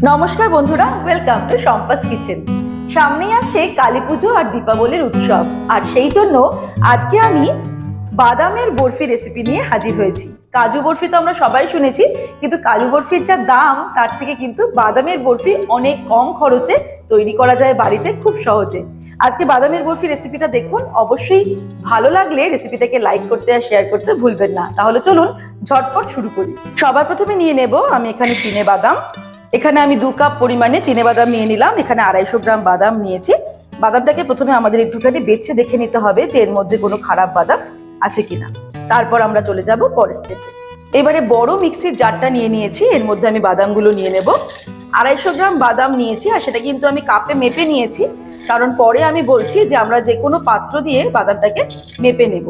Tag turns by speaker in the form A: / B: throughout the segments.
A: নমস্কার বন্ধুরা welcome to সম্পাস kitchen সামনেই আসছে কালী পুজো আর দীপাবলির উৎসব। আর সেই জন্য আজকে আমি বাদামের বরফি রেসিপি নিয়ে হাজির হয়েছি। কাজু বরফি তো আমরা সবাই শুনেছি, কিন্তু কাজু বরফির যা দাম, তার থেকে কিন্তু বাদামের বরফি অনেক কম খরচে তৈরি করা যায় বাড়িতে খুব সহজে। আজকে বাদামের বরফি রেসিপিটা দেখুন, অবশ্যই ভালো লাগলে রেসিপিটাকে লাইক করতে আর শেয়ার করতে ভুলবেন না। তাহলে চলুন ঝটপট শুরু করি। সবার প্রথমে নিয়ে নেব আমি এখানে চিনে বাদাম। এখানে আমি দু কাপ পরিমাণে চিনে বাদাম নিয়ে নিলাম। এখানে আড়াইশো গ্রাম বাদাম নিয়েছি। বাদামটাকে প্রথমে আমাদের একটুখানি বেছে দেখে নিতে হবে যে এর মধ্যে কোনো খারাপ বাদাম আছে কিনা। তারপর আমরা চলে যাব পরের স্টেপে এবারে বড় মিক্সির জারটা নিয়ে নিয়েছি। এর মধ্যে আমি বাদামগুলো নিয়ে নেব। আড়াইশো গ্রাম বাদাম নিয়েছি আর সেটা কিন্তু আমি কাপে মেপে নিয়েছি। কারণ পরে আমি বলছি যে আমরা যে কোনো পাত্র দিয়ে বাদামটাকে মেপে নেব।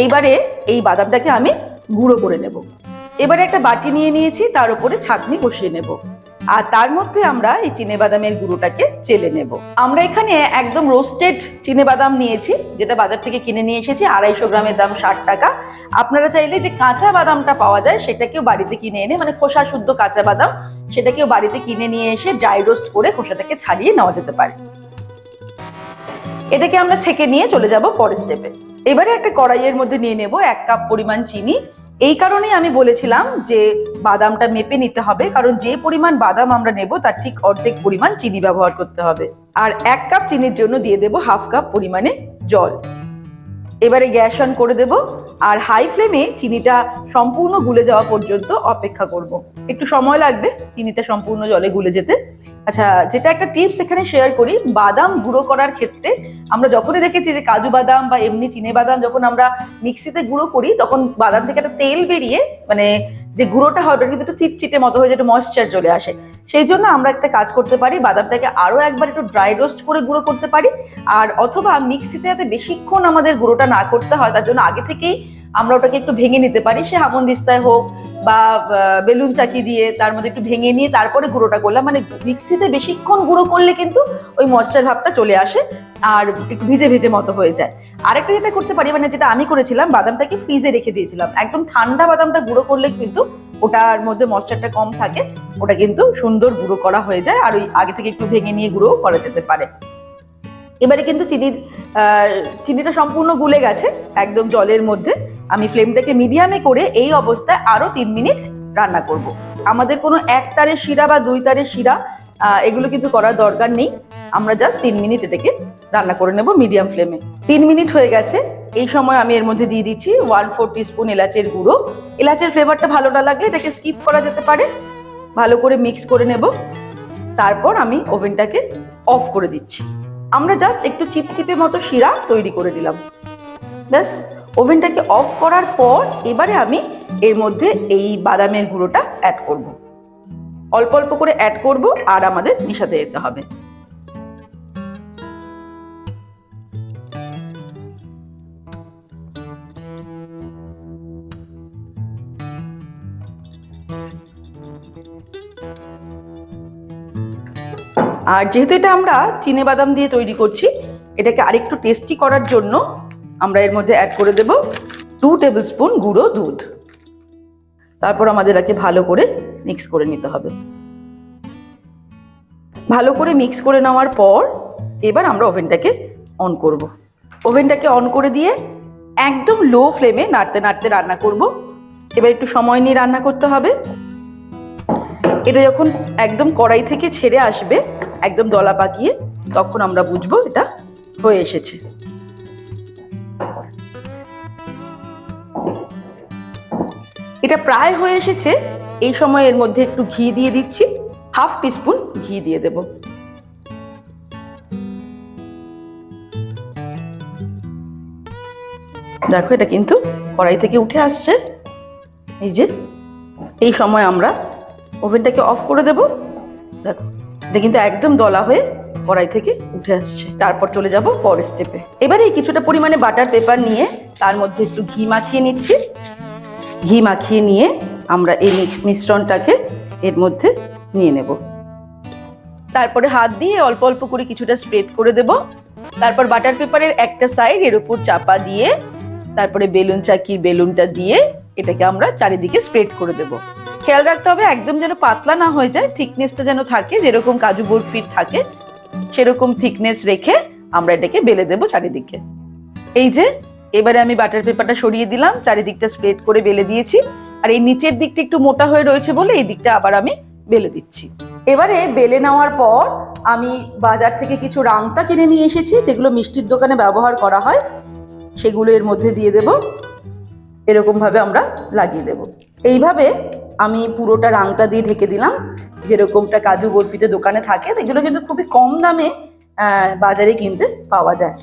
A: এইবারে এই বাদামটাকে আমি গুঁড়ো করে নেব। এবারে একটা বাটি নিয়ে নিয়েছি, তার উপরে ছাঁকনি বসিয়ে নেব। আর তার মধ্যে আমরা এই চিনে বাদামের গুঁড়োটাকে চেলে নেব। আমরা এখানে একদম রোস্টেড বাদাম নিয়েছি, যেটা বাজার থেকে কিনে নিয়ে এসেছি, আড়াইশো গ্রামের দাম ষাট টাকা। আপনারা চাইলে যে কাঁচা বাদামটা পাওয়া যায়, সেটাকেও বাড়িতে কিনে এনে মানে খোসা শুদ্ধ কাঁচা বাদাম, সেটাকেও বাড়িতে কিনে নিয়ে এসে ড্রাই রোস্ট করে খোসাটাকে ছাড়িয়ে নেওয়া যেতে পারে। এটাকে আমরা ছেঁকে নিয়ে চলে যাব পরের স্টেপে এবারে একটা কড়াইয়ের মধ্যে নিয়ে নেব এক কাপ পরিমাণ চিনি এই কারণেই আমি বলেছিলাম যে বাদামটা মেপে নিতে হবে, কারণ যে পরিমাণ বাদাম আমরা নেব তার ঠিক অর্ধেক পরিমাণ চিনি ব্যবহার করতে হবে। আর এক কাপ চিনির জন্য দিয়ে দেব হাফ কাপ পরিমাণে জল। এবারে গ্যাস অন করে দেব। আর হাই ফ্লেমে চিনিটা সম্পূর্ণ গুলে যাওয়া পর্যন্ত অপেক্ষা করব। একটু সময় লাগবে চিনিটা সম্পূর্ণ জলে গুলে যেতে। আচ্ছা যেটা একটা টিপস এখানে শেয়ার করি, বাদাম গুঁড়ো করার ক্ষেত্রে আমরা যখনই দেখেছি যে কাজু বাদাম বা এমনি চিনে বাদাম যখন আমরা মিক্সিতে গুঁড়ো করি, তখন বাদাম থেকে একটা তেল বেরিয়ে মানে যে গুঁড়োটা হয় ওটা কিন্তু একটু চিটচিটে মতো হয়ে একটু ময়েশ্চার চলে আসে। সেই জন্য আমরা একটা কাজ করতে পারি, বাদামটাকে আরও একবার একটু ড্রাই রোস্ট করে গুঁড়ো করতে পারি। আর অথবা মিক্সিতে যাতে বেশিক্ষণ আমাদের গুঁড়োটা না করতে হয়, তার জন্য আগে থেকেই আমরা ওটাকে একটু ভেঙে নিতে পারি। সে হামন দিস্তায় হোক বা বেলুন চাকি দিয়ে তার মধ্যে একটু ভেঙে নিয়ে তারপরে গুঁড়োটা করলাম। মানে মিক্সিতে বেশিক্ষণ গুঁড়ো করলে কিন্তু ওই ময়েশ্চার ভাবটা চলে আসে আর একটু ভিজে ভিজে মতো হয়ে যায়। আরেকটা যেটা করতে পারি মানে যেটা আমি করেছিলাম, বাদামটাকে ফ্রিজে রেখে দিয়েছিলাম। একদম ঠান্ডা বাদামটা গুঁড়ো করলে কিন্তু ওটার মধ্যে ময়েশ্চারটা কম থাকে, ওটা কিন্তু সুন্দর গুঁড়ো করা হয়ে যায় আর ওই আগে থেকে একটু ভেঙে নিয়ে গুঁড়ো করা যেতে পারে। এবারে কিন্তু চিনির চিনিটা সম্পূর্ণ গুলে গেছে একদম জলের মধ্যে। আমি ফ্লেমটাকে মিডিয়ামে করে এই অবস্থায় আরও তিন মিনিট রান্না করব। আমাদের কোনো এক তারের শিরা বা দুই তারের শিরা এগুলো কিন্তু করার দরকার নেই। আমরা জাস্ট তিন মিনিট এটাকে রান্না করে নেব মিডিয়াম ফ্লেমে। তিন মিনিট হয়ে গেছে। এই সময় আমি এর মধ্যে দিয়ে দিচ্ছি ওয়ান ফোর স্পুন এলাচের গুঁড়ো। এলাচের ফ্লেভারটা ভালো না লাগলে এটাকে স্কিপ করা যেতে পারে। ভালো করে মিক্স করে নেব। তারপর আমি ওভেনটাকে অফ করে দিচ্ছি। আমরা জাস্ট একটু চিপচিপে মতো শিরা তৈরি করে দিলাম। ব্যাস। ওভেনটাকে অফ করার পর এবারে আমি এর মধ্যে এই বাদামের গুঁড়োটা অ্যাড করব। অল্প অল্প করে অ্যাড করব আর আমাদের মিশাতে যেতে হবে। আর যেহেতু এটা আমরা চিনে বাদাম দিয়ে তৈরি করছি, এটাকে আরেকটু টেস্টি করার জন্য আমরা এর মধ্যে অ্যাড করে দেব টু টেবিল স্পুন গুঁড়ো দুধ। তারপর আমাদের একে ভালো করে মিক্স করে নিতে হবে। ভালো করে মিক্স করে নেওয়ার পর এবার আমরা ওভেনটাকে অন করব। ওভেনটাকে অন করে দিয়ে একদম লো ফ্লেমে নাড়তে নাড়তে রান্না করব। এবার একটু সময় নিয়ে রান্না করতে হবে। এটা যখন একদম কড়াই থেকে ছেড়ে আসবে, একদম দলা পাকিয়ে, তখন আমরা বুঝব এটা হয়ে এসেছে। এটা প্রায় হয়ে এসেছে। এই সময় এর মধ্যে একটু ঘি দিয়ে দিচ্ছি। হাফ টিস্পুন ঘি দিয়ে দেব। দেখো, এটা কিন্তু কড়াই থেকে উঠে আসছে। এই যে, এই সময় আমরা ওভেনটাকে অফ করে দেব। দেখো, এটা কিন্তু একদম দলা হয়ে কড়াই থেকে উঠে আসছে। তারপর চলে যাব পরের স্টেপে এবারে কিছুটা পরিমাণে বাটার পেপার নিয়ে তার মধ্যে একটু ঘি মাখিয়ে নিচ্ছি। ঘি মাখিয়ে নিয়ে আমরা এই মিশ্রণটাকে এর মধ্যে নিয়ে নেব। তারপরে হাত দিয়ে অল্প অল্প করে কিছুটা স্প্রেড করে দেব। তারপর বাটার পেপারের একটা সাইড এর উপর চাপা দিয়ে তারপরে বেলুন চাকির বেলুনটা দিয়ে এটাকে আমরা চারিদিকে স্প্রেড করে দেব। খেয়াল রাখতে হবে একদম যেন পাতলা না হয়ে যায় থিকনেসটা যেন থাকে, যেরকম কাজু বরফির থাকে, সেরকম থিকনেস রেখে আমরা এটাকে বেলে দেবো চারিদিকে। এই যে এবারে আমি বাটার পেপারটা সরিয়ে দিলাম, চারিদিকটা স্প্রেড করে বেলে দিয়েছি, আর এই নিচের দিকটা একটু মোটা হয়ে রয়েছে বলে এই দিকটা আবার আমি বেলে দিচ্ছি। এবারে বেলে নেওয়ার পর আমি বাজার থেকে কিছু রাংতা কিনে নিয়ে এসেছি, যেগুলো মিষ্টির দোকানে ব্যবহার করা হয়, সেগুলো এর মধ্যে দিয়ে দেব। এরকম ভাবে আমরা লাগিয়ে দেব। এইভাবে আমি পুরোটা রাংতা দিয়ে ঢেকে দিলাম, যেরকমটা কাজু বরফিতে দোকানে থাকে, এগুলো কিন্তু খুবই কম দামে বাজারে কিনতে পাওয়া যায়।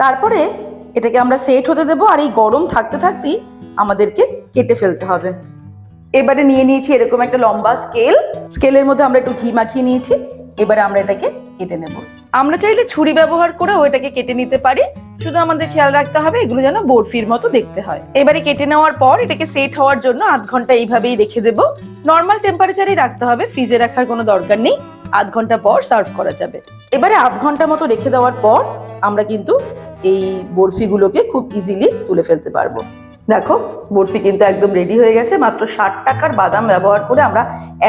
A: তারপরে এটাকে আমরা সেট হতে দেবো আর এই গরম থাকতে থাকতেই আমাদেরকে কেটে ফেলতে হবে। এবারে নিয়ে নিয়েছি এরকম একটা লম্বা স্কেল স্কেলের মধ্যে আমরা একটু ঘি মাখিয়ে নিয়েছি। এবারে আমরা এটাকে কেটে নেব। আমরা চাইলে ছুরি ব্যবহার করেও এটাকে কেটে নিতে পারি। শুধু আমাদের খেয়াল রাখতে হবে এগুলো যেন বরফির মতো দেখতে হয়। এবারে কেটে নেওয়ার পর এটাকে সেট হওয়ার জন্য আধ ঘণ্টা এইভাবেই রেখে দেবো। নর্মাল টেম্পারেচারেই রাখতে হবে ফ্রিজে রাখার কোনো দরকার নেই। আধ ঘণ্টা পর সার্ভ করা যাবে। এবারে আধ ঘণ্টা মতো রেখে দেওয়ার পর আমরা কিন্তু এই বরফিগুলোকে খুব ইজিলি তুলে ফেলতে পারব। দেখো, বরফি কিন্তু একদম রেডি হয়ে গেছে। মাত্র ষাট টাকার বাদাম ব্যবহার করে আমরা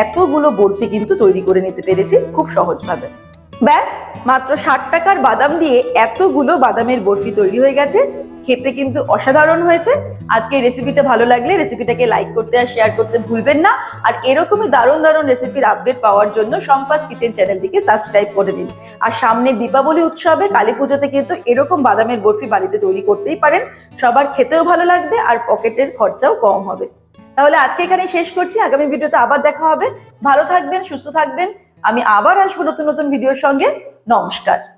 A: এতগুলো বরফি কিন্তু তৈরি করে নিতে পেরেছি খুব সহজভাবে। ব্যাস, মাত্র ষাট টাকার বাদাম দিয়ে এতগুলো বাদামের বরফি তৈরি হয়ে গেছে। খেতে কিন্তু অসাধারণ হয়েছে। আজকে এই রেসিপিটা ভালো লাগলে রেসিপিটাকে লাইক করতে আর শেয়ার করতে ভুলবেন না। আর এরকমই দারুণ দারুণ রেসিপির আপডেট পাওয়ার জন্য সম্পাস কিচেন চ্যানেলটিকে সাবস্ক্রাইব করে দিন আর সামনে দীপাবলি উৎসবে কালী পুজোতে কিন্তু এরকম বাদামের বরফি বাড়িতে তৈরি করতেই পারেন। সবার খেতেও ভালো লাগবে আর পকেটের খরচাও কম হবে। তাহলে আজকে এখানে শেষ করছি। আগামী ভিডিওতে আবার দেখা হবে। ভালো থাকবেন, সুস্থ থাকবেন। আমি আবার আসব নতুন নতুন ভিডিওর সঙ্গে। নমস্কার।